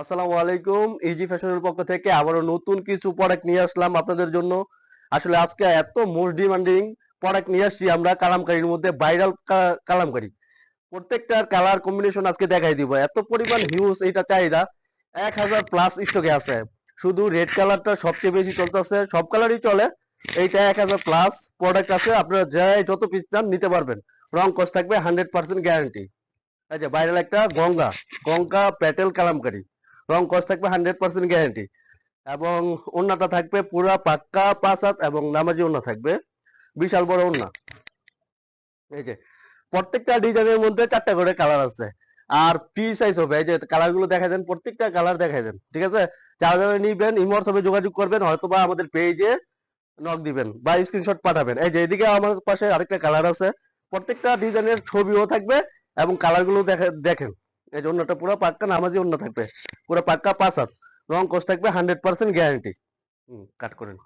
আসসালামু আলাইকুম ইজি ফ্যাশনের পক্ষ থেকে আবারও নতুন কিছু প্রোডাক্ট নিয়ে আসলাম আপনাদের জন্য। আসলে আজকে এত মোস্ট ডিমান্ডিং প্রোডাক্ট নিয়ে আসছি আমরা কালামকারীর মধ্যে ভাইরাল কালামকারী। প্রত্যেকটার কালার কম্বিনেশন আজকে দেখাই দিব। এত পরিমাণ হিউজ এটা চাহিদা, এক হাজার প্লাস স্টকে আছে। শুধু রেড কালারটা সবচেয়ে বেশি চলতেছে, সব কালারই চলে। এইটা এক হাজার প্লাস প্রোডাক্ট আছে, আপনারা যাই যত পিস চান নিতে পারবেন। রং কস থাকবে হান্ড্রেড পার্সেন্ট গ্যারান্টি যে ভাইরাল একটা গঙ্গা গঙ্গা, প্যাটেল, কালামকারী। রং কস থাকবে হান্ড্রেড পার্সেন্ট গ্যারান্টি। এবং ওন্নাটা থাকবে পুরা পাক্কা পাঁচ হাত এবং নামাজি ওন্না থাকবে। বিশাল বড় ওন্না এই যে, প্রত্যেকটা ডিজাইনের মধ্যে চারটা করে কালার আছে। আর পি সাইজ হবে। এই যে কালারগুলো দেখা দেন, প্রত্যেকটা কালার দেখা দেন, ঠিক আছে? যারা যারা নিবেন, ইমোর সবে যোগাযোগ করবেন হয়তো বা আমাদের পেজে নক দিবেন বা স্ক্রিনশট পাঠাবেন। এই যে, এদিকে আমার পাশে আরেকটা কালার আছে। প্রত্যেকটা ডিজাইনের ছবিও থাকবে এবং কালারগুলো দেখেন। এই যে অন্যটা পুরো পাক্কা নামাজি অন্য থাকবে। পুরো পাক্কা পাঁচ হাত। রং কোর্স থাকবে হান্ড্রেড পার্সেন্ট গ্যারান্টি হুম কাট করেন